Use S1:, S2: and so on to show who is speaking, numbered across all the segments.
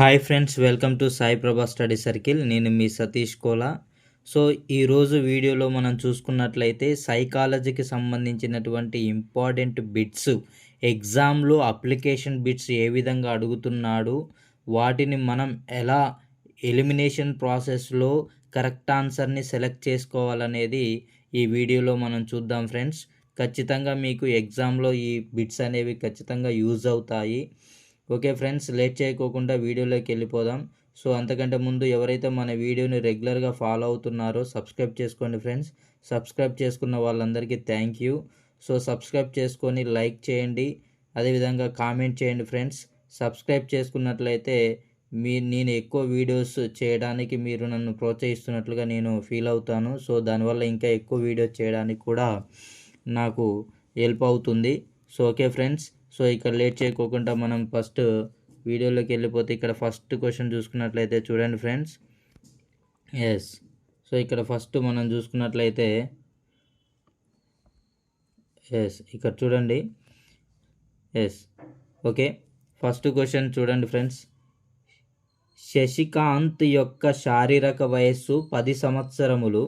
S1: Hi friends welcome to Sai Prabha study circle. నేను మీ Satish Kola. So ఈరోజు వీడియోలో మనం చూసుకున్నట్లయితే సైకాలజీకి సంబంధించినటువంటి ఇంపార్టెంట్ బిట్స్ ఎగ్జామ్లో అప్లికేషన్ బిట్స్ ఏ విధంగా అడుగుతున్నాడు వాటిని మనం ఎలా ఎలిమినేషన్ ప్రాసెస్లో కరెక్ట్ ఆన్సర్ని సెలెక్ట్ చేసుకోవాలనేది ఈ వీడియోలో మనం చూద్దాం ఫ్రెండ్స్. ఖచ్చితంగా మీకు ఎగ్జామ్లో ఈ బిట్స్ అనేవి ఖచ్చితంగా యూజ్ అవుతాయి. ఓకే ఫ్రెండ్స్ లేట్ చేయకోకుండా వీడియోలోకి వెళ్ళిపోదాం. సో అంతకంటే ముందు ఎవరైతే మన వీడియోని రెగ్యులర్గా ఫాలో అవుతున్నారో సబ్స్క్రైబ్ చేసుకోండి ఫ్రెండ్స్. సబ్స్క్రైబ్ చేసుకున్న వాళ్ళందరికీ థ్యాంక్ యూ. సో సబ్స్క్రైబ్ చేసుకొని లైక్ చేయండి. అదేవిధంగా కామెంట్ చేయండి ఫ్రెండ్స్. సబ్స్క్రైబ్ చేసుకున్నట్లయితే మీ నేను ఎక్కువ వీడియోస్ చేయడానికి మీరు నన్ను ప్రోత్సహిస్తున్నట్లుగా నేను ఫీల్ అవుతాను. సో దానివల్ల ఇంకా ఎక్కువ వీడియోస్ చేయడానికి కూడా నాకు హెల్ప్ అవుతుంది. So okay friends. సో ఇక్కడ లేట్ చేయకోకుండా మనం ఫస్ట్ వీడియోలోకి వెళ్ళిపోతే ఇక్కడ ఫస్ట్ క్వశ్చన్ చూసుకున్నట్లయితే చూడండి ఫ్రెండ్స్ ఎస్ సో ఇక్కడ ఫస్ట్ మనం చూసుకున్నట్లయితే ఎస్ ఇక్కడ చూడండి. ఎస్ ఓకే ఫస్ట్ క్వశ్చన్ చూడండి ఫ్రెండ్స్ శశికాంత్ యొక్క శారీరక వయస్సు పది సంవత్సరములు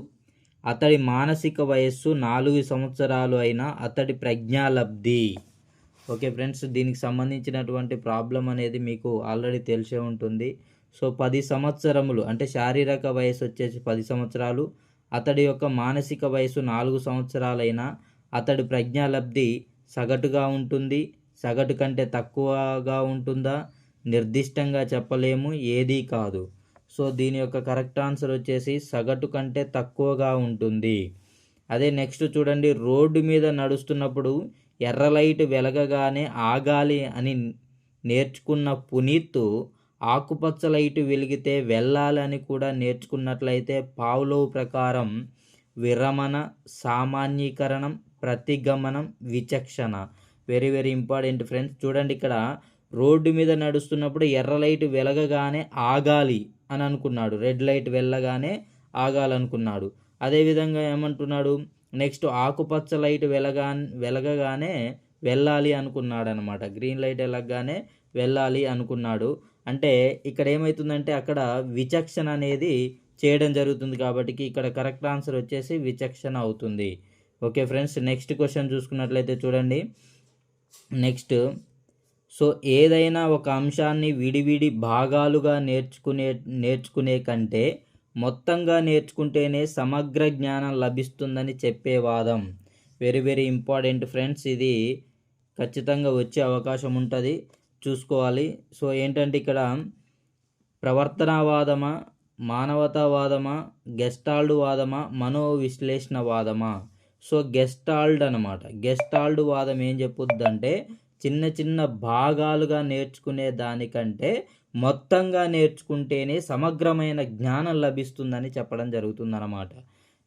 S1: అతడి మానసిక వయస్సు నాలుగు సంవత్సరాలు అయిన అతడి ప్రజ్ఞాలబ్ధి. ఓకే ఫ్రెండ్స్ దీనికి సంబంధించినటువంటి ప్రాబ్లం అనేది మీకు ఆల్రెడీ తెలిసే ఉంటుంది. సో పది సంవత్సరములు అంటే శారీరక వయసు వచ్చేసి పది సంవత్సరాలు అతడి యొక్క మానసిక వయసు నాలుగు సంవత్సరాలైనా అతడి ప్రజ్ఞాలబ్ధి సగటుగా ఉంటుంది. సగటు కంటే తక్కువగా ఉంటుందా? నిర్దిష్టంగా చెప్పలేము ఏదీ కాదు. సో దీని యొక్క కరెక్ట్ ఆన్సర్ వచ్చేసి సగటు కంటే తక్కువగా ఉంటుంది. అదే నెక్స్ట్ చూడండి రోడ్డు మీద నడుస్తున్నప్పుడు ఎర్ర లైట్ వెలగగానే ఆగాలి అని నేర్చుకున్న పునీత్ ఆకుపచ్చ లైట్ వెలిగితే వెళ్ళాలని కూడా నేర్చుకున్నట్లయితే పావులో ప్రకారం విరమణ సామాన్యీకరణం ప్రతిగమనం విచక్షణ. వెరీ వెరీ ఇంపార్టెంట్ ఫ్రెండ్స్ చూడండి ఇక్కడ రోడ్డు మీద నడుస్తున్నప్పుడు ఎర్ర లైట్ వెలగగానే ఆగాలి అని అనుకున్నాడు. రెడ్ లైట్ వెళ్ళగానే ఆగాలనుకున్నాడు. అదేవిధంగా ఏమంటున్నాడు? నెక్స్ట్ ఆకుపచ్చ లైట్ వెలగా వెలగగానే వెళ్ళాలి అనుకున్నాడనమాట. గ్రీన్ లైట్ వెలగగానే వెళ్ళాలి అనుకున్నాడు. అంటే ఇక్కడ ఏమవుతుందంటే అక్కడ విచక్షణ అనేది చేయడం జరుగుతుంది కాబట్టి ఇక్కడ కరెక్ట్ ఆన్సర్ వచ్చేసి విచక్షణ అవుతుంది. ఓకే ఫ్రెండ్స్ నెక్స్ట్ క్వశ్చన్ చూసుకున్నట్లయితే చూడండి. నెక్స్ట్ సో ఏదైనా ఒక అంశాన్ని విడివిడి భాగాలుగా నేర్చుకునే నేర్చుకునే కంటే మొత్తంగా నేర్చుకుంటేనే సమగ్ర జ్ఞానం లభిస్తుందని చెప్పే వాదం. వెరీ వెరీ ఇంపార్టెంట్ ఫ్రెండ్స్ ఇది ఖచ్చితంగా వచ్చే అవకాశం ఉంటుంది. చూసుకోవాలి. సో ఏంటంటే ఇక్కడ ప్రవర్తనవాదమా మానవతావాదమా గెస్టాల్డ్ వాదమా మనో విశ్లేషణ వాదమా సో గెస్టాల్డ్ అనమాట గెస్టాల్డ్ వాదం ఏం చెప్పుద్దంటే చిన్న చిన్న భాగాలుగా నేర్చుకునే దానికంటే మొత్తంగా నేర్చుకుంటేనే సమగ్రమైన జ్ఞానం లభిస్తుందని చెప్పడం జరుగుతుందన్నమాట.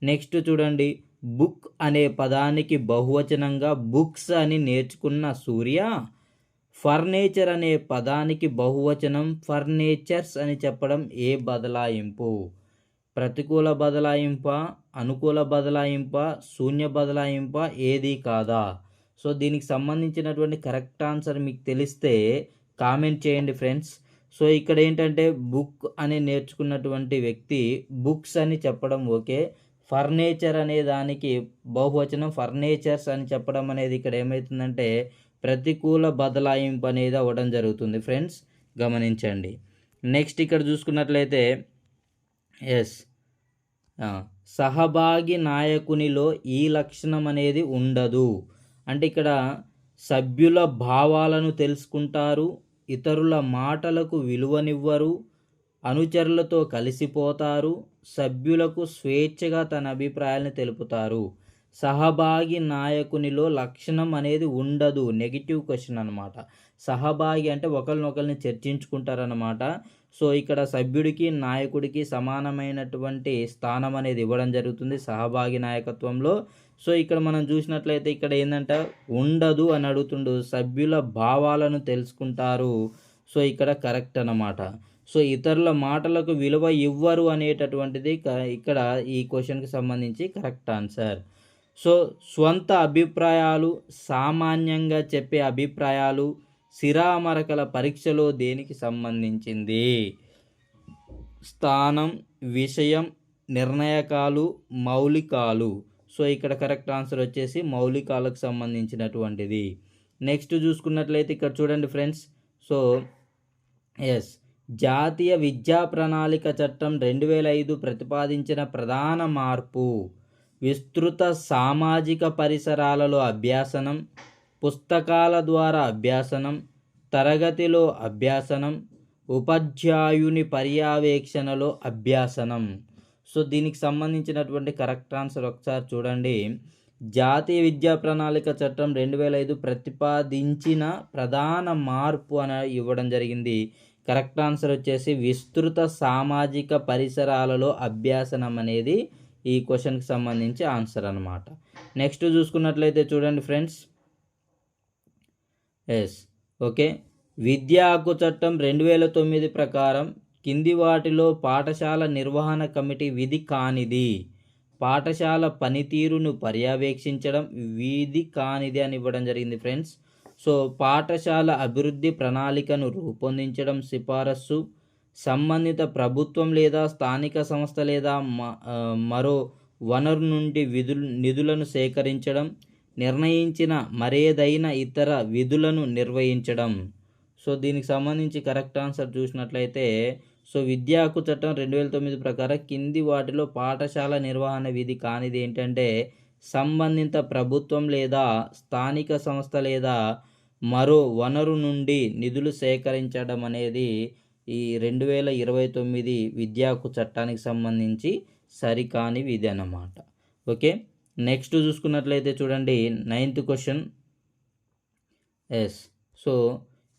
S1: నెక్స్ట్ చూడండి బుక్ అనే పదానికి బహువచనంగా బుక్స్ అని నేర్చుకున్న సూర్య ఫర్నిచర్ అనే పదానికి బహువచనం ఫర్నిచర్స్ అని చెప్పడం ఏ బదలాయింపు? ప్రతికూల బదలాయింప అనుకూల బదలాయింప శూన్య బదలాయింప ఏది కాదా? సో దీనికి సంబంధించినటువంటి కరెక్ట్ ఆన్సర్ మీకు తెలిస్తే కామెంట్ చేయండి ఫ్రెండ్స్. సో ఇక్కడ ఏంటంటే బుక్ అని నేర్చుకున్నటువంటి వ్యక్తి బుక్స్ అని చెప్పడం ఓకే. ఫర్నిచర్ అనే దానికి బహువచనం ఫర్నిచర్స్ అని చెప్పడం అనేది ఇక్కడ ఏమవుతుందంటే ప్రతికూల బదలాయింపు అనేది అవ్వడం జరుగుతుంది ఫ్రెండ్స్. గమనించండి. నెక్స్ట్ ఇక్కడ చూసుకున్నట్లయితే ఎస్ సహభాగి నాయకునిలో ఈ లక్షణం అనేది ఉండదు. అంటే ఇక్కడ సభ్యుల భావాలను తెలుసుకుంటారు ఇతరుల మాటలకు విలువనివ్వరు అనుచరులతో కలిసిపోతారు సభ్యులకు స్వేచ్ఛగా తన అభిప్రాయాలను తెలుపుతారు. సహభాగి నాయకునిలో లక్షణం అనేది ఉండదు. నెగిటివ్ క్వశ్చన్ అనమాట సహభాగి అంటే ఒకరినొకరిని చర్చించుకుంటారనమాట సో ఇక్కడ సభ్యుడికి నాయకుడికి సమానమైనటువంటి స్థానం అనేది ఇవ్వడం జరుగుతుంది సహభాగి నాయకత్వంలో. సో ఇక్కడ మనం చూసినట్లయితే ఇక్కడ ఏంటంటే ఉండదు అని అడుగుతుండు. సభ్యుల భావాలను తెలుసుకుంటారు. సో ఇక్కడ కరెక్ట్ అన్నమాట. సో ఇతరుల మాటలకు విలువ ఇవ్వరు అనేటటువంటిది ఇక్కడ ఈ క్వశ్చన్కి సంబంధించి కరెక్ట్ ఆన్సర్. సో స్వంత అభిప్రాయాలు సామాన్యంగా చెప్పే అభిప్రాయాలు సిరామరకల పరీక్షలో దేనికి సంబంధించింది? స్థానం విషయం నిర్ణయకాలు మౌలికాలు. సో ఇక్కడ కరెక్ట్ ఆన్సర్ వచ్చేసి మౌలికాలకు సంబంధించినటువంటిది. నెక్స్ట్ చూసుకున్నట్లయితే ఇక్కడ చూడండి ఫ్రెండ్స్. So yes. జాతీయ విద్యా ప్రణాళిక చట్టం రెండు వేల ఐదు ప్రతిపాదించిన ప్రధాన మార్పు. విస్తృత సామాజిక పరిసరాలలో అభ్యాసనం. పుస్తకాల ద్వారా అభ్యాసనం తరగతిలో అభ్యాసనం ఉపాధ్యాయుని పర్యవేక్షణలో అభ్యాసనం. సో దీనికి సంబంధించినటువంటి కరెక్ట్ ఆన్సర్ ఒకసారి చూడండి. జాతీయ విద్యా ప్రణాళిక చట్టం రెండు వేల ఐదు ప్రతిపాదించిన ప్రధాన మార్పు అని ఇవ్వడం జరిగింది. కరెక్ట్ ఆన్సర్ వచ్చేసి విస్తృత సామాజిక పరిసరాలలో అభ్యాసనం అనేది ఈ క్వశ్చన్కి సంబంధించి ఆన్సర్ అనమాట నెక్స్ట్ చూసుకున్నట్లయితే చూడండి ఫ్రెండ్స్ ఎస్. ఓకే. విద్యా హక్కు చట్టం రెండు వేల తొమ్మిది ప్రకారం కింది వాటిలో పాఠశాల నిర్వహణ కమిటీ విధి కానిది. పాఠశాల పనితీరును పర్యవేక్షించడం విధి కానిది అని ఇవ్వడం జరిగింది ఫ్రెండ్స్. సో పాఠశాల అభివృద్ధి ప్రణాళికను రూపొందించడం సిఫారసు. సంబంధిత ప్రభుత్వం లేదా స్థానిక సంస్థ లేదా మరో వనరు నుండి విధులు నిధులను సేకరించడం. నిర్ణయించిన మరేదైనా ఇతర విధులను నిర్వహించడం. సో దీనికి సంబంధించి కరెక్ట్ ఆన్సర్ చూసినట్లయితే సో విద్యా హక్కు చట్టం రెండు వేల తొమ్మిది ప్రకారం కింది వాటిలో పాఠశాల నిర్వహణ విధి కానిది ఏంటంటే సంబంధిత ప్రభుత్వం లేదా స్థానిక సంస్థ లేదా మరో వనరు నుండి నిధులు సేకరించడం అనేది ఈ రెండు వేల ఇరవై తొమ్మిది విద్యాకు చట్టానికి సంబంధించి సరికాని విధి అన్నమాట. ఓకే? నెక్స్ట్ చూసుకున్నట్లయితే చూడండి నైన్త్ క్వశ్చన్ ఎస్ సో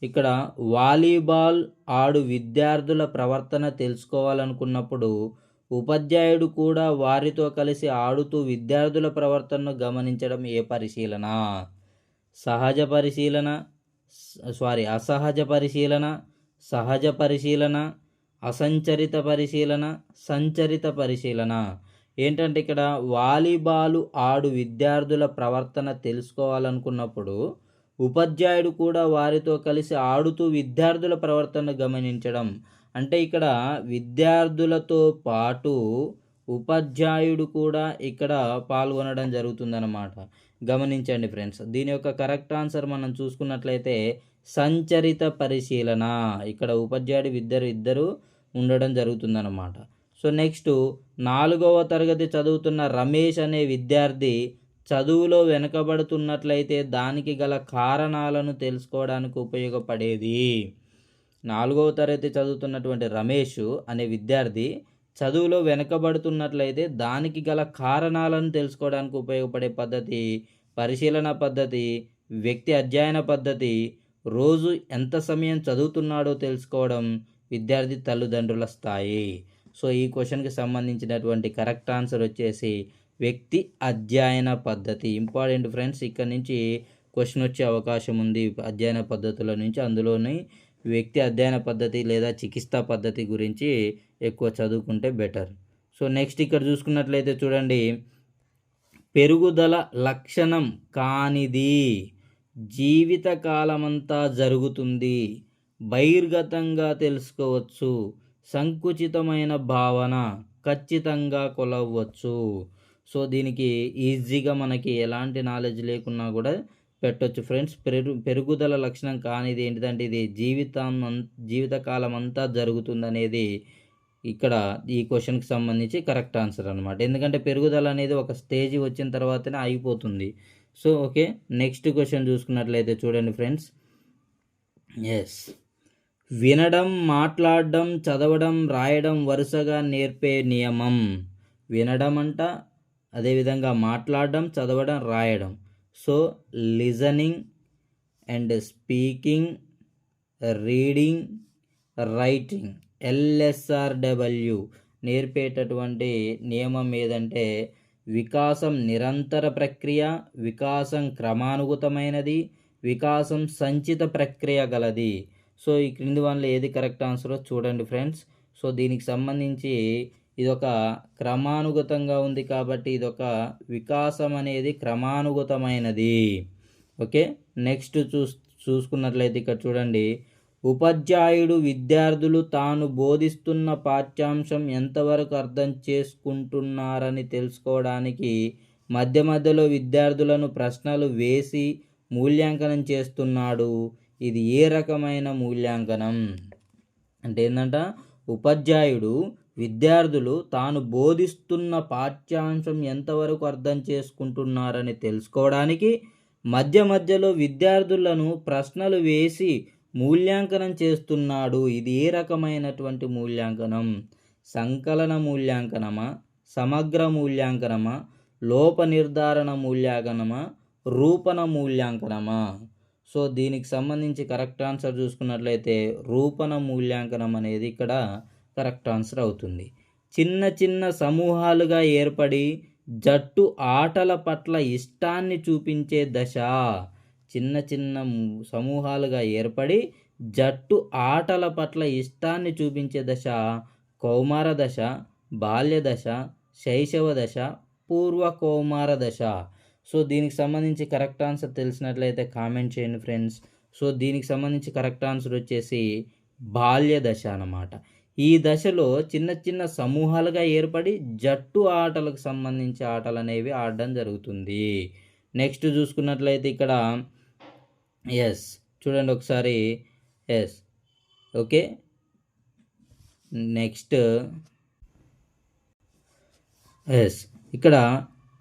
S1: ఇక్కడ వాలీబాల్ ఆడు విద్యార్థుల ప్రవర్తన తెలుసుకోవాలనుకున్నప్పుడు ఉపాధ్యాయుడు కూడా వారితో కలిసి ఆడుతూ విద్యార్థుల ప్రవర్తనను గమనించడం ఏ పరిశీలన? సహజ పరిశీలన సారీ అసహజ పరిశీలన సహజ పరిశీలన అసంచరిత పరిశీలన సంచరిత పరిశీలన. ఏంటంటే ఇక్కడ వాలీబాలు ఆడు విద్యార్థుల ప్రవర్తన తెలుసుకోవాలనుకున్నప్పుడు ఉపాధ్యాయుడు కూడా వారితో కలిసి ఆడుతూ విద్యార్థుల ప్రవర్తన గమనించడం. అంటే ఇక్కడ విద్యార్థులతో పాటు ఉపాధ్యాయుడు కూడా ఇక్కడ పాల్గొనడం జరుగుతుందన్నమాట. గమనించండి ఫ్రెండ్స్ దీని యొక్క కరెక్ట్ ఆన్సర్ మనం చూసుకున్నట్లయితే సంచరిత పరిశీలన. ఇక్కడ ఉపాధ్యాయుడు ఇద్దరు ఇద్దరు ఉండడం జరుగుతుందన్నమాట. సో నెక్స్ట్ నాలుగవ తరగతి చదువుతున్న రమేష్ అనే విద్యార్థి చదువులో వెనుకబడుతున్నట్లయితే దానికి గల కారణాలను తెలుసుకోవడానికి ఉపయోగపడేది. నాలుగవ తరగతి చదువుతున్నటువంటి రమేష్ అనే విద్యార్థి చదువులో వెనుకబడుతున్నట్లయితే దానికి గల కారణాలను తెలుసుకోవడానికి ఉపయోగపడే పద్ధతి పరిశీలన పద్ధతి వ్యక్తి అధ్యయన పద్ధతి రోజు ఎంత సమయం చదువుతున్నాడో తెలుసుకోవడం విద్యార్థి తల్లిదండ్రుల స్థాయి. సో ఈ క్వశ్చన్కి సంబంధించినటువంటి కరెక్ట్ ఆన్సర్ వచ్చేసి వ్యక్తి అధ్యయన పద్ధతి. ఇంపార్టెంట్ ఫ్రెండ్స్ ఇక్కడ నుంచి క్వశ్చన్ వచ్చే అవకాశం ఉంది అధ్యయన పద్ధతుల నుంచి. అందులోని వ్యక్తి అధ్యయన పద్ధతి లేదా చికిత్సా పద్ధతి గురించి ఎక్కువ చదువుకుంటే బెటర్. సో నెక్స్ట్ ఇక్కడ చూసుకున్నట్లయితే చూడండి. పెరుగుదల లక్షణం కానిది. జీవిత కాలమంతా జరుగుతుంది. బహిర్గతంగా తెలుసుకోవచ్చు. సంకుచితమైన భావన ఖచ్చితంగా కొలవచ్చు సో దీనికి ఈజీగా మనకి ఎలాంటి నాలెడ్జ్ లేకున్నా కూడా పెట్టొచ్చు ఫ్రెండ్స్. పెరుగు పెరుగుదల లక్షణం కానిది ఏంటిదంటే ఇది జీవితం జీవితకాలం అంతా జరుగుతుందనేది ఇక్కడ ఈ క్వశ్చన్కి సంబంధించి కరెక్ట్ ఆన్సర్ అనమాట ఎందుకంటే పెరుగుదల అనేది ఒక స్టేజ్ వచ్చిన తర్వాతనే అయిపోతుంది. సో ఓకే నెక్స్ట్ క్వశ్చన్ చూసుకున్నట్లయితే చూడండి ఫ్రెండ్స్. ఎస్. వినడం మాట్లాడడం చదవడం రాయడం వరుసగా నేర్పే నియమం. వినడం అంట అదేవిధంగా మాట్లాడడం చదవడం రాయడం. So listening and speaking reading writing LSRW నేర్పేటటువంటి నియమం ఏదంటే వికాసం నిరంతర ప్రక్రియ వికాసం క్రమానుగతమైనది వికాసం సంచిత ప్రక్రియ గలది. సో ఈ క్రింది వల్ల ఏది కరెక్ట్ ఆన్సరో చూడండి ఫ్రెండ్స్. సో దీనికి సంబంధించి ఇది ఒక క్రమానుగతంగా ఉంది కాబట్టి ఇది ఒక వికాసం అనేది క్రమానుగతమైనది. ఓకే? నెక్స్ట్ చూ చూసుకున్నట్లయితే ఇక్కడ చూడండి. ఉపాధ్యాయుడు విద్యార్థులు తాను బోధిస్తున్న పాఠ్యాంశం ఎంతవరకు అర్థం చేసుకుంటున్నారని తెలుసుకోవడానికి మధ్య మధ్యలో విద్యార్థులను ప్రశ్నలు వేసి మూల్యాంకనం చేస్తున్నాడు. ఇది ఏ రకమైన మూల్యాంకనం? అంటే ఏంటంట ఉపాధ్యాయుడు విద్యార్థులు తాను బోధిస్తున్న పాఠ్యాంశం ఎంతవరకు అర్థం చేసుకుంటున్నారని తెలుసుకోవడానికి మధ్య మధ్యలో విద్యార్థులను ప్రశ్నలు వేసి మూల్యాంకనం చేస్తున్నాడు. ఇది ఏ రకమైనటువంటి మూల్యాంకనం? సంకలన మూల్యాంకనమా? సమగ్ర మూల్యాంకనమా? లోప నిర్ధారణ మూల్యాంకనమా? రూపణ మూల్యాంకనమా? సో దీనికి సంబంధించి కరెక్ట్ ఆన్సర్ చూసుకున్నట్లయితే రూపణ మూల్యాంకనం అనేది ఇక్కడ కరెక్ట్ ఆన్సర్ అవుతుంది. చిన్న చిన్న సమూహాలుగా ఏర్పడి జట్టు ఆటల పట్ల ఇష్టాన్ని చూపించే దశ. చిన్న చిన్న సమూహాలుగా ఏర్పడి జట్టు ఆటల పట్ల ఇష్టాన్ని చూపించే దశ కౌమార దశ బాల్య దశ శైశవ దశ పూర్వ కౌమార దశ. సో దీనికి సంబంధించి కరెక్ట్ ఆన్సర్ తెలిసినట్లయితే కామెంట్ చేయండి ఫ్రెండ్స్. సో దీనికి సంబంధించి కరెక్ట్ ఆన్సర్ వచ్చేసి బాల్య దశ అన్నమాట. ఈ దశలో చిన్న చిన్న సమూహాలుగా ఏర్పడి జట్టు ఆటలకు సంబంధించి ఆటలు అనేవి ఆడడం జరుగుతుంది. నెక్స్ట్ చూసుకున్నట్లయితే ఇక్కడ ఎస్ చూడండి ఒకసారి ఎస్ ఓకే నెక్స్ట్ ఎస్ ఇక్కడ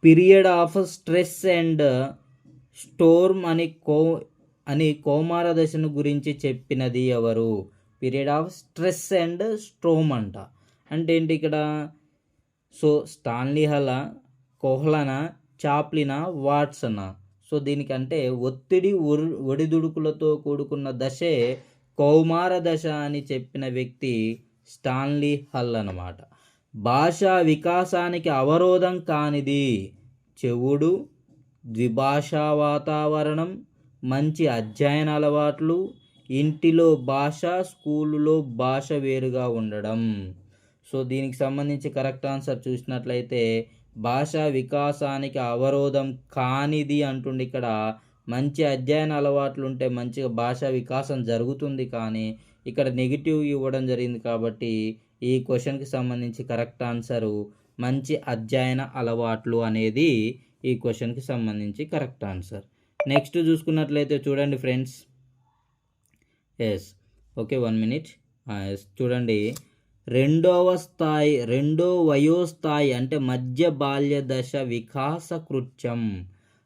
S1: period of stress and storm అని కో అని కోమార దశను గురించి చెప్పినది ఎవరు? Period of stress and storm అంట. అంటే ఏంటి ఇక్కడ? సో స్టాన్లీ హల చాప్లినా వాట్సనా. సో దీనికంటే ఒత్తిడి ఒడిదుడుకులతో కూడుకున్న దశే కౌమార దశ అని చెప్పిన వ్యక్తి స్టాన్లీ హల్ అన్నమాట. భాషా వికాసానికి అవరోధం కానిది. చెవుడు ద్విభాషా వాతావరణం మంచి అధ్యయన అలవాట్లు ఇంటిలో భాష స్కూలులో భాష వేరుగా ఉండడం. సో దీనికి సంబంధించి కరెక్ట్ ఆన్సర్ చూసినట్లయితే భాషా వికాసానికి అవరోధం కానిది అంటుండే ఇక్కడ. మంచి అధ్యయన అలవాట్లు ఉంటే మంచిగా భాషా వికాసం జరుగుతుంది కానీ ఇక్కడ నెగిటివ్ ఇవ్వడం జరిగింది కాబట్టి ఈ క్వశ్చన్కి సంబంధించి కరెక్ట్ ఆన్సరు మంచి అధ్యయన అలవాట్లు అనేది ఈ క్వశ్చన్కి సంబంధించి కరెక్ట్ ఆన్సర్. నెక్స్ట్ చూసుకున్నట్లయితే చూడండి friends. Yes. Okay one minute. Yes. చూడండి. రెండవ స్థాయి రెండో వయోస్థాయి అంటే మధ్య బాల్య దశ వికాస కృత్యం.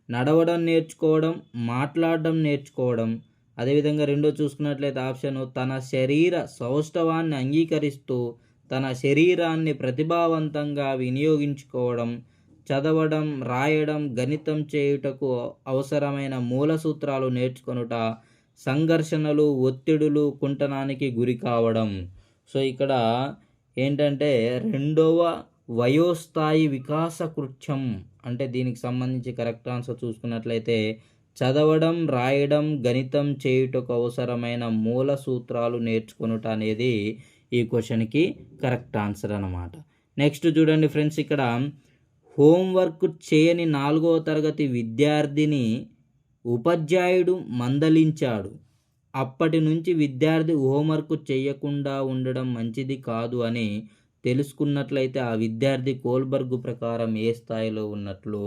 S1: నడవడం నేర్చుకోవడం మాట్లాడడం నేర్చుకోవడం. అదేవిధంగా రెండో చూసుకున్నట్లయితే ఆప్షన్ తన శరీర సౌష్ఠవాన్ని అంగీకరిస్తూ తన శరీరాన్ని ప్రతిభావంతంగా వినియోగించుకోవడం చదవడం రాయడం గణితం చేయుటకు అవసరమైన మూల సూత్రాలు నేర్చుకొనుట సంఘర్షణలు ఒత్తిడులు కుంటనానికి గురి కావడం. సో ఇక్కడ ఏంటంటే రెండవ వయోస్థాయి వికాస కృత్యం అంటే దీనికి సంబంధించి కరెక్ట్ ఆన్సర్ చూసుకున్నట్లయితే చదవడం రాయడం గణితం చేయుటకు అవసరమైన మూల సూత్రాలు నేర్చుకునుట అనేది ఈ క్వశ్చన్కి కరెక్ట్ ఆన్సర్ అనమాట నెక్స్ట్ చూడండి ఫ్రెండ్స్ ఇక్కడ హోంవర్క్ చేయని నాలుగవ తరగతి విద్యార్థిని ఉపాధ్యాయుడు మందలించాడు. అప్పటి నుంచి విద్యార్థి హోంవర్క్ చేయకుండా ఉండడం మంచిది కాదు అని తెలుసుకున్నట్లయితే ఆ విద్యార్థి కోల్బర్గ్ ప్రకారం ఏ స్థాయిలో ఉన్నట్లు?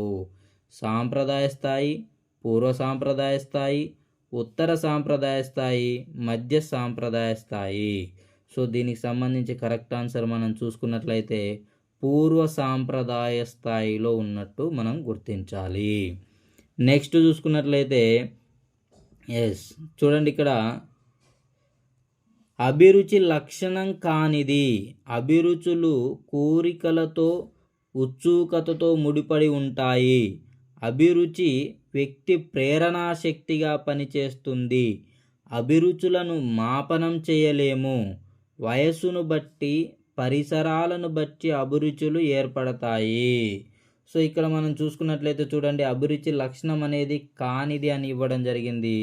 S1: సాంప్రదాయ స్థాయి పూర్వ సాంప్రదాయ స్థాయి ఉత్తర సాంప్రదాయ స్థాయి మధ్య సాంప్రదాయ స్థాయి. సో దీనికి సంబంధించి కరెక్ట్ ఆన్సర్ మనం చూసుకున్నట్లయితే పూర్వ సాంప్రదాయ స్థాయిలో ఉన్నట్టు మనం గుర్తించాలి. నెక్స్ట్ చూసుకున్నట్లయితే ఎస్ చూడండి ఇక్కడ. అభిరుచి లక్షణం కానిది. అభిరుచులు కోరికలతో ఉత్సుకతతో ముడిపడి ఉంటాయి. అభిరుచి వ్యక్తి ప్రేరణాశక్తిగా పనిచేస్తుంది. అభిరుచులను మాపనం చేయలేము. వయస్సును బట్టి పరిసరాలను బట్టి అభిరుచులు ఏర్పడతాయి. సో ఇక్కడ మనం చూసుకున్నట్లయితే చూడండి అభిరుచి లక్షణం అనేది కానిది అని ఇవ్వడం జరిగింది.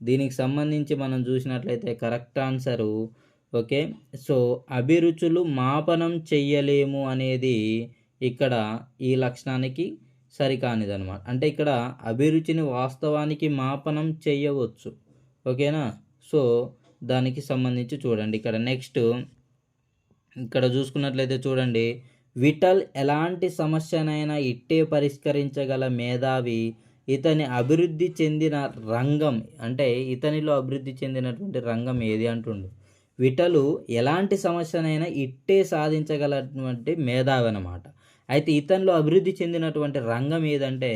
S1: దీనికి సంబంధించి మనం చూసినట్లయితే కరెక్ట్ ఆన్సరు ఓకే? సో అభిరుచులు మాపనం చెయ్యలేము అనేది ఇక్కడ ఈ లక్షణానికి సరికానిది అనమాట అంటే ఇక్కడ అభిరుచిని వాస్తవానికి మాపనం చేయవచ్చు ఓకేనా? సో దానికి సంబంధించి చూడండి. ఇక్కడ నెక్స్ట్ ఇక్కడ చూసుకున్నట్లయితే చూడండి. విఠల్ ఎలాంటి సమస్యనైనా ఇట్టే పరిష్కరించగల మేధావి ఇతని అభివృద్ధి చెందిన రంగం అంటే ఇతనిలో అభివృద్ధి చెందినటువంటి రంగం ఏది అంటుండు. విఠలు ఎలాంటి సమస్యనైనా ఇట్టే సాధించగలటువంటి మేధావి అనమాట అయితే ఇతనిలో అభివృద్ధి చెందినటువంటి రంగం ఏదంటే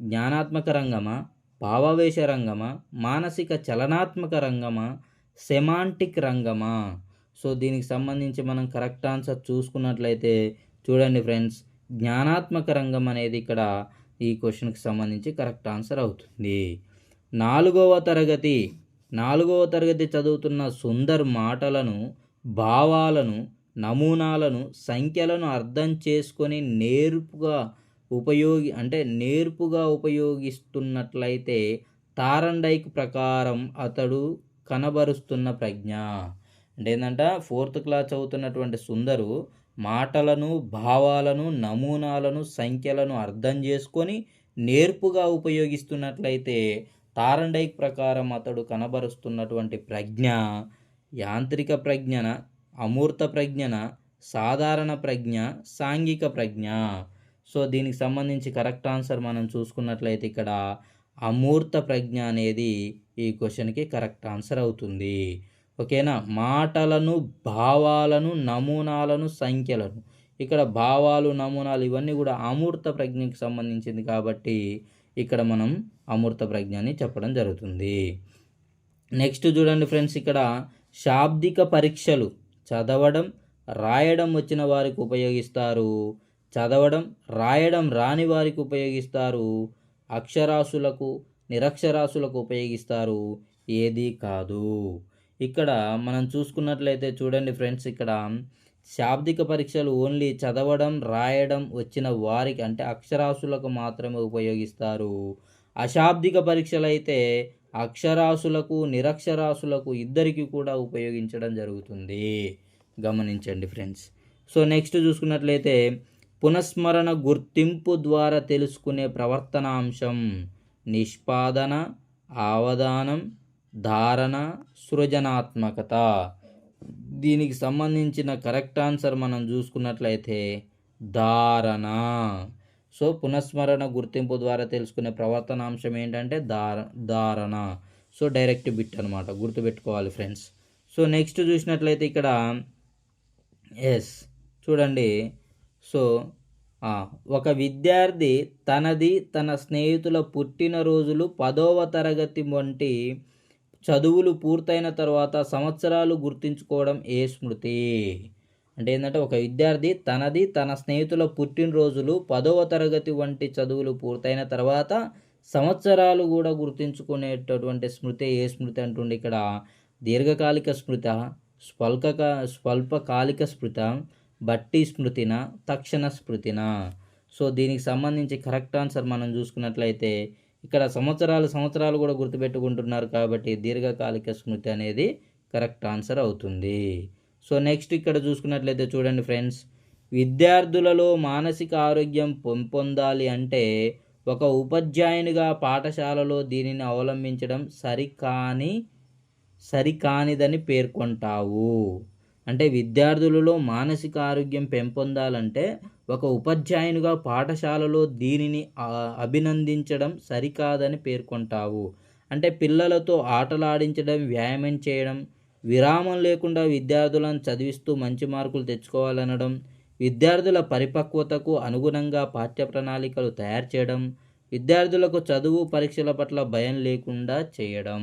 S1: జ్ఞానాత్మక రంగమా భావావేశ రంగమా మానసిక చలనాత్మక రంగమా సెమాంటిక్ రంగమా? సో దీనికి సంబంధించి మనం కరెక్ట్ ఆన్సర్ చూసుకున్నట్లయితే చూడండి ఫ్రెండ్స్ జ్ఞానాత్మక రంగం అనేది ఇక్కడ ఈ క్వశ్చన్కి సంబంధించి కరెక్ట్ ఆన్సర్ అవుతుంది. నాలుగవ తరగతి నాలుగవ తరగతి చదువుతున్న సుందర్ మాటలను భావాలను నమూనాలను సంఖ్యలను అర్థం చేసుకొని నేర్పుగా ఉపయోగి అంటే నేర్పుగా ఉపయోగిస్తున్నట్లయితే తారండైక్ ప్రకారం అతడు కనబరుస్తున్న ప్రజ్ఞ. అంటే ఏంటంట ఫోర్త్ క్లాస్ చదువుతున్నటువంటి సుందరు మాటలను భావాలను నమూనాలను సంఖ్యలను అర్థం చేసుకొని నేర్పుగా ఉపయోగిస్తున్నట్లయితే తారండైక్ ప్రకారం అతడు కనబరుస్తున్నటువంటి ప్రజ్ఞ యాంత్రిక ప్రజ్ఞన అమూర్త ప్రజ్ఞన సాధారణ ప్రజ్ఞ సాంఘిక ప్రజ్ఞ. సో దీనికి సంబంధించి కరెక్ట్ ఆన్సర్ మనం చూసుకున్నట్లయితే ఇక్కడ అమూర్త ప్రజ్ఞ అనేది ఈ క్వశ్చన్కి కరెక్ట్ ఆన్సర్ అవుతుంది. ఓకేనా? మాటలను భావాలను నమూనాలను సంఖ్యలను. ఇక్కడ భావాలు నమూనాలు ఇవన్నీ కూడా అమూర్త ప్రజ్ఞకి సంబంధించింది కాబట్టి ఇక్కడ మనం అమూర్త ప్రజ్ఞ అని చెప్పడం జరుగుతుంది. నెక్స్ట్ చూడండి ఫ్రెండ్స్ ఇక్కడ శాబ్దిక పరీక్షలు చదవడం రాయడం వచ్చిన వారికి ఉపయోగిస్తారు. చదవడం రాయడం రాని వారికి ఉపయోగిస్తారు. అక్షరాసులకు నిరక్షరాసులకు ఉపయోగిస్తారు. ఏది కాదు. ఇక్కడ మనం చూసుకున్నట్లయితే చూడండి ఫ్రెండ్స్ ఇక్కడ శాబ్దిక పరీక్షలు ఓన్లీ చదవడం రాయడం వచ్చిన వారికి అంటే అక్షరాసులకు మాత్రమే ఉపయోగిస్తారు. అశాబ్దిక పరీక్షలు అయితే అక్షరాసులకు నిరక్షరాసులకు ఇద్దరికి కూడా ఉపయోగించడం జరుగుతుంది. గమనించండి ఫ్రెండ్స్. సో నెక్స్ట్ చూసుకున్నట్లయితే పునఃస్మరణ గుర్తింపు ద్వారా తెలుసుకునే ప్రవర్తనాంశం నిష్పాదన అవధానం ధారణ సృజనాత్మకత. దీనికి సంబంధించిన కరెక్ట్ ఆన్సర్ మనం చూసుకున్నట్లయితే ధారణ. సో పునఃస్మరణ గుర్తింపు ద్వారా తెలుసుకునే ప్రవర్తనాంశం ఏంటంటే దార ధారణ. సో డైరెక్ట్ బిట్ అనమాట గుర్తుపెట్టుకోవాలి ఫ్రెండ్స్. సో నెక్స్ట్ చూసినట్లయితే ఇక్కడ ఎస్. చూడండి. సో ఒక విద్యార్థి తనది తన స్నేహితుల పుట్టినరోజులు పదవ తరగతి వంటి చదువులు పూర్తయిన తర్వాత సంవత్సరాలు గుర్తుంచుకోవడం ఏ స్మృతి? అంటే ఏంటంటే ఒక విద్యార్థి తనది తన స్నేహితుల పుట్టినరోజులు పదవ తరగతి వంటి చదువులు పూర్తయిన తర్వాత సంవత్సరాలు కూడా గుర్తుంచుకునేటటువంటి స్మృతి ఏ స్మృతి అంటుండే ఇక్కడ? దీర్ఘకాలిక స్మృత స్వల్పక స్వల్పకాలిక స్మృత బట్టి స్మృతిన తక్షణ స్మృతిన? సో దీనికి సంబంధించి కరెక్ట్ ఆన్సర్ మనం చూసుకున్నట్లయితే ఇక్కడ సంవత్సరాలు సంవత్సరాలు కూడా గుర్తుపెట్టుకుంటున్నారు కాబట్టి దీర్ఘకాలిక స్మృతి అనేది కరెక్ట్ ఆన్సర్ అవుతుంది. సో నెక్స్ట్ ఇక్కడ చూసుకున్నట్లయితే చూడండి ఫ్రెండ్స్ విద్యార్థులలో మానసిక ఆరోగ్యం పొందాలి అంటే ఒక ఉపాధ్యాయునిగా పాఠశాలలో దీనిని అవలంబించడం సరికాని సరికానిదని పేర్కొంటావు. అంటే విద్యార్థులలో మానసిక ఆరోగ్యం పెంపొందాలంటే ఒక ఉపాధ్యాయునిగా పాఠశాలలో దీనిని అభినందించడం సరికాదని పేర్కొంటావు. అంటే పిల్లలతో ఆటలాడించడం వ్యాయామం చేయడం విరామం లేకుండా విద్యార్థులను చదివిస్తూ మంచి మార్కులు తెచ్చుకోవాలనడం విద్యార్థుల పరిపక్వతకు అనుగుణంగా పాఠ్య ప్రణాళికలు తయారు చేయడం విద్యార్థులకు చదువు పరీక్షల పట్ల భయం లేకుండా చేయడం.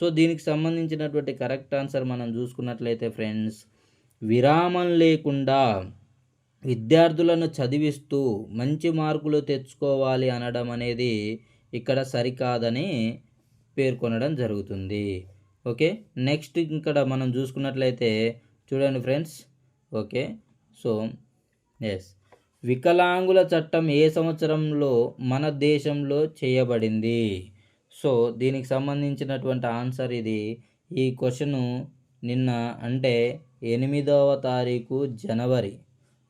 S1: సో దీనికి సంబంధించినటువంటి కరెక్ట్ ఆన్సర్ మనం చూసుకున్నట్లయితే ఫ్రెండ్స్ విరామం లేకుండా విద్యార్థులను చదివిస్తూ మంచి మార్కులు తెచ్చుకోవాలి అనడం అనేది ఇక్కడ సరికాదని పేర్కొనడం జరుగుతుంది. ఓకే? నెక్స్ట్ ఇక్కడ మనం చూసుకున్నట్లయితే చూడండి ఫ్రెండ్స్. ఓకే? సో ఎస్ వికలాంగుల చట్టం ఏ సంవత్సరంలో మన దేశంలో చేయబడింది? సో దీనికి సంబంధించినటువంటి ఆన్సర్ ఇది. ఈ క్వశ్చను నిన్న అంటే ఎనిమిదవ తారీఖు జనవరి.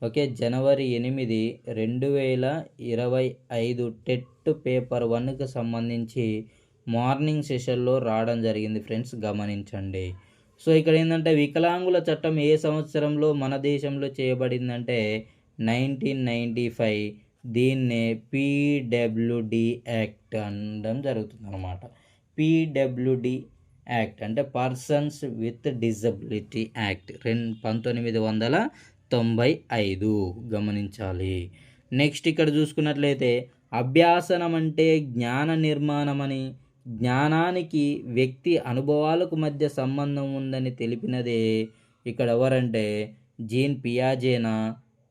S1: ఓకే జనవరి ఎనిమిది రెండు వేల ఇరవై ఐదు టెట్ పేపర్ వన్కి సంబంధించి మార్నింగ్ సెషన్లో రావడం జరిగింది ఫ్రెండ్స్ గమనించండి. సో ఇక్కడ ఏంటంటే వికలాంగుల చట్టం ఏ సంవత్సరంలో మన దేశంలో చేయబడిందంటే నైన్టీన్ నైంటీ ఫైవ్. దీన్నే పీడబ్ల్యూడి యాక్ట్ అనడం జరుగుతుంది అనమాట పీడబ్ల్యూడి యాక్ట్ అంటే పర్సన్స్ విత్ డిజబిలిటీ యాక్ట్ రెండు పంతొమ్మిది వందల తొంభై ఐదు. గమనించాలి. నెక్స్ట్ ఇక్కడ చూసుకున్నట్లయితే అభ్యాసనం అంటే జ్ఞాన నిర్మాణం అని జ్ఞానానికి వ్యక్తి అనుభవాలకు మధ్య సంబంధం ఉందని తెలిపినదే ఇక్కడ ఎవరంటే జీన్ పియాజేనా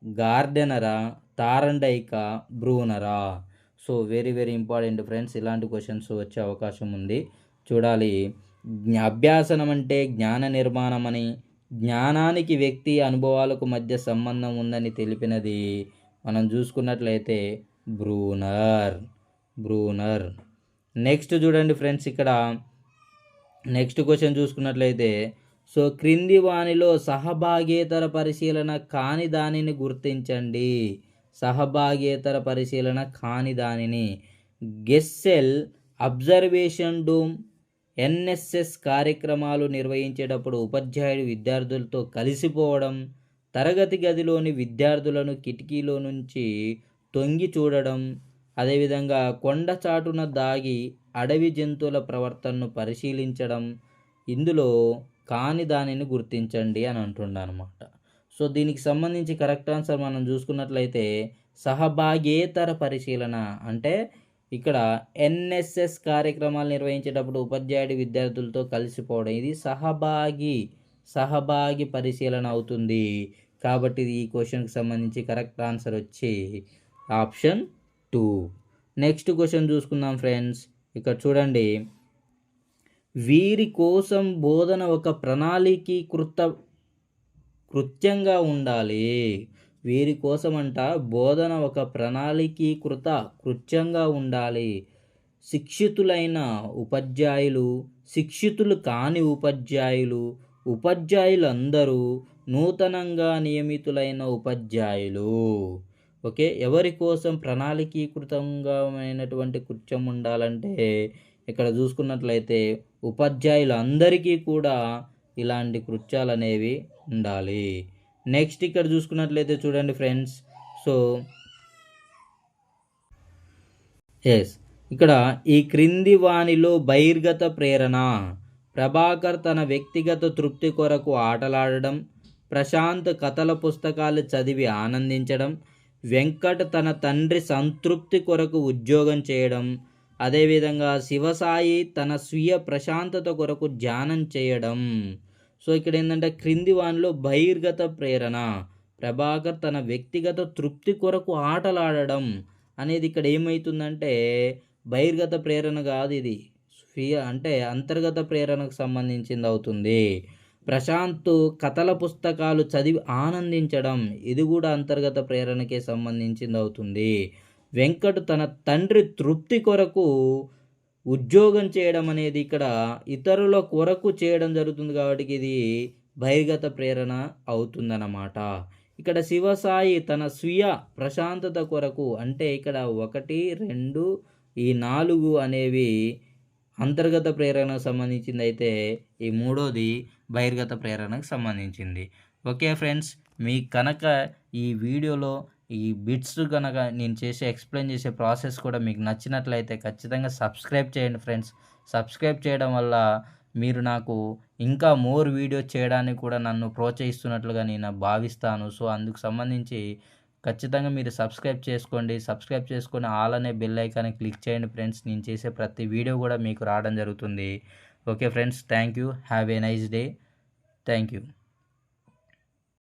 S1: గార్డెనరా తారండైకా బ్రూనరా so very very important friends ఇలాంటి క్వశ్చన్స్ వచ్చే అవకాశం ఉంది. చూడాలి. అభ్యాసనం అంటే జ్ఞాన నిర్మాణం అని జ్ఞానానికి వ్యక్తి అనుభవాలకు మధ్య సంబంధం ఉందని తెలిపినది. మనం చూసుకున్నట్లయితే బ్రూనర్ బ్రూనర్ నెక్స్ట్ చూడండి ఫ్రెండ్స్ ఇక్కడ నెక్స్ట్ క్వశ్చన్ చూసుకున్నట్లయితే సో క్రింది వానిలో సహభాగేతర పరిశీలన కాని దానిని గుర్తించండి. సహభాగేతర పరిశీలన కాని దానిని. గెస్సెల్ అబ్జర్వేషన్ డూమ్ ఎన్ఎస్ఎస్ కార్యక్రమాలు నిర్వహించేటప్పుడు ఉపాధ్యాయుడు విద్యార్థులతో కలిసిపోవడం తరగతి గదిలోని విద్యార్థులను కిటికీలో నుంచి తొంగి చూడడం అదేవిధంగా కొండ చాటున దాగి అడవి జంతువుల ప్రవర్తనను పరిశీలించడం ఇందులో కాని దానిని గుర్తించండి అని అంటుండనమాట సో దీనికి సంబంధించి కరెక్ట్ ఆన్సర్ మనం చూసుకున్నట్లయితే సహభాగేతర పరిశీలన. అంటే ఇక్కడ ఎన్ఎస్ఎస్ కార్యక్రమాలు నిర్వహించేటప్పుడు ఉపాధ్యాయుడి విద్యార్థులతో కలిసిపోవడం. ఇది సహభాగి సహభాగి పరిశీలన అవుతుంది. కాబట్టి ఈ క్వశ్చన్కి సంబంధించి కరెక్ట్ ఆన్సర్ వచ్చి ఆప్షన్ టూ. నెక్స్ట్ క్వశ్చన్ చూసుకుందాం ఫ్రెండ్స్. ఇక్కడ చూడండి. వీరి కోసం బోధన ఒక ప్రణాళికీకృత కృత్యంగా ఉండాలి. వీరి కోసమంట బోధన ఒక ప్రణాళికీకృత కృత్యంగా ఉండాలి. శిక్షితులైన ఉపాధ్యాయులు శిక్షితులు కాని ఉపాధ్యాయులు ఉపాధ్యాయులందరూ నూతనంగా నియమితులైన ఉపాధ్యాయులు. ఓకే? ఎవరి కోసం ప్రణాళికీకృతంగా అయినటువంటి కృత్యం ఉండాలంటే ఇక్కడ చూసుకున్నట్లయితే ఉపాధ్యాయులు అందరికీ కూడా ఇలాంటి కృత్యాలు అనేవి ఉండాలి. నెక్స్ట్ ఇక్కడ చూసుకున్నట్లయితే చూడండి ఫ్రెండ్స్ సో ఎస్ ఇక్కడ ఈ క్రింది వాణిలో బహిర్గత ప్రేరణ ప్రభాకర్ తన వ్యక్తిగత తృప్తి కొరకు ఆటలాడడం ప్రశాంత్ కథల పుస్తకాలు చదివి ఆనందించడం వెంకట్ తన తండ్రి సంతృప్తి కొరకు ఉద్యోగం చేయడం అదేవిధంగా శివసాయి తన స్వీయ ప్రశాంతత కొరకు ధ్యానం చేయడం. సో ఇక్కడ ఏంటంటే క్రింది వానిలో బహిర్గత ప్రేరణ. ప్రభాకర్ తన వ్యక్తిగత తృప్తి కొరకు ఆటలాడడం అనేది ఇక్కడ ఏమవుతుందంటే బహిర్గత ప్రేరణ కాదు ఇది. స్వీయ అంటే అంతర్గత ప్రేరణకు సంబంధించింది అవుతుంది. ప్రశాంత్ కథల పుస్తకాలు చదివి ఆనందించడం ఇది కూడా అంతర్గత ప్రేరణకే సంబంధించింది అవుతుంది. వెంకట్ తన తండ్రి తృప్తి కొరకు ఉద్యోగం చేయడం అనేది ఇక్కడ ఇతరుల కొరకు చేయడం జరుగుతుంది కాబట్టి ఇది బహిర్గత ప్రేరణ అవుతుందన్నమాట. ఇక్కడ శివసాయి తన స్వీయ ప్రశాంతత కొరకు అంటే ఇక్కడ ఒకటి రెండు ఈ నాలుగు అనేవి అంతర్గత ప్రేరణకు సంబంధించింది అయితే ఈ మూడోది బహిర్గత ప్రేరణకు సంబంధించింది. ఓకే ఫ్రెండ్స్ మీ కనుక ఈ వీడియోలో ఈ బిట్స్ కనుక నేను చేసే ఎక్స్ప్లెయిన్ చేసే ప్రాసెస్ కూడా మీకు నచ్చినట్లయితే ఖచ్చితంగా సబ్స్క్రైబ్ చేయండి ఫ్రెండ్స్ సబ్స్క్రైబ్ చేయడం వల్ల మీరు నాకు ఇంకా మోర్ వీడియో చేయడానికి కూడా నన్ను ప్రోత్సహిస్తున్నట్లుగా నేను భావిస్తాను. సో అందుకు సంబంధించి ఖచ్చితంగా మీరు సబ్స్క్రైబ్ చేసుకోండి. సబ్స్క్రైబ్ చేసుకొని ఆల్ అనే బెల్ ఐకాన్ని క్లిక్ చేయండి ఫ్రెండ్స్ నేను చేసే ప్రతి వీడియో కూడా మీకు రావడం జరుగుతుంది. Okay friends thank you have a nice day thank you